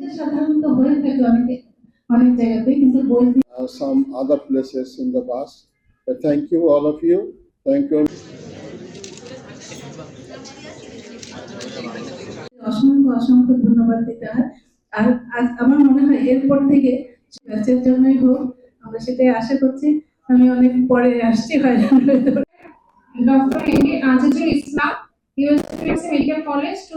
এটা সাধারণত হয়ে থাকে অনেকে অনেক জায়গাতে কিন্তু বই uh, some other places in the past. But thank you, all of you. Thank you. অসংখ্য অসংখ্য ধন্যবাদ দিতে হয় আর আমার মনে হয় এরপর থেকে ব্যাচের জন্যই হোক আমরা সেটাই আশা করছি আমি অনেক পরে আসছি হয়রান হয়ে। Dr. A. Azizul Islam, USPSC Medical College to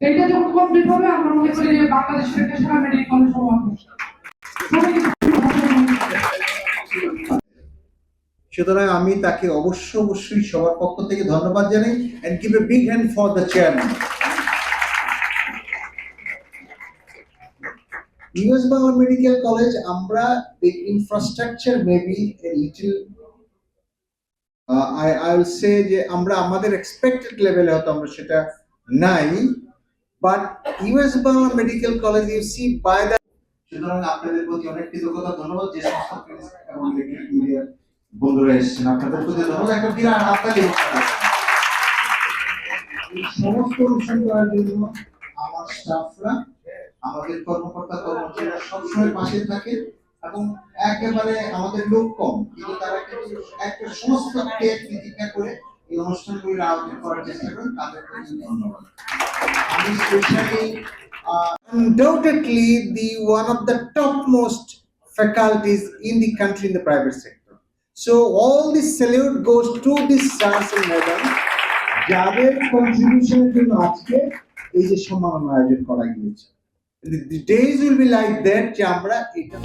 এটা যখন কমপ্লিট হবে, আমরা মনে করি যে বাংলাদেশের সেরা মেডিকেল কলেজ হবে। সুতরাং আমি তাকে অবশ্য অবশ্যই সবার পক্ষ থেকে ধন্যবাদ জানাই and give a big hand for the chairman US Bangla Medical College আমরা the infrastructure maybe I I will যে আমরা আমাদের এক্সপেক্টেড লেভেলে হয়তো আমরা সেটা নাই but US Bangla Medical College you see by the সুতরাং আপনাদের প্রতি অনেক কৃতজ্ঞতা, ধন্যবাদ। যে বন্ধুরা এসেছেন, আপনাদের প্রতি ধন্যবাদ। একটা বিরাট সমস্ত অনুষ্ঠান করার জন্য আমার স্টাফরা আমাদের কর্মকর্তা, কর্মচারীরা সবসময় পাশে থাকে এবং একেবারে আমাদের লোক কম। কিন্তু তারা একটা সমস্ত প্রতিজ্ঞা করে এই অনুষ্ঠানগুলির আয়োজন করার চেষ্টা করেন তাদের প্রতি ধন্যবাদ আমি specially undoubtedly the one of the topmost faculties in the country in the private sector. So all this salute goes to this stars and madam যাদের কন্ট্রিবিউশনের জন্য আজকে এই যে সম্মাননা আয়োজন করা গিয়েছে the days will be like that যে আমরা এটা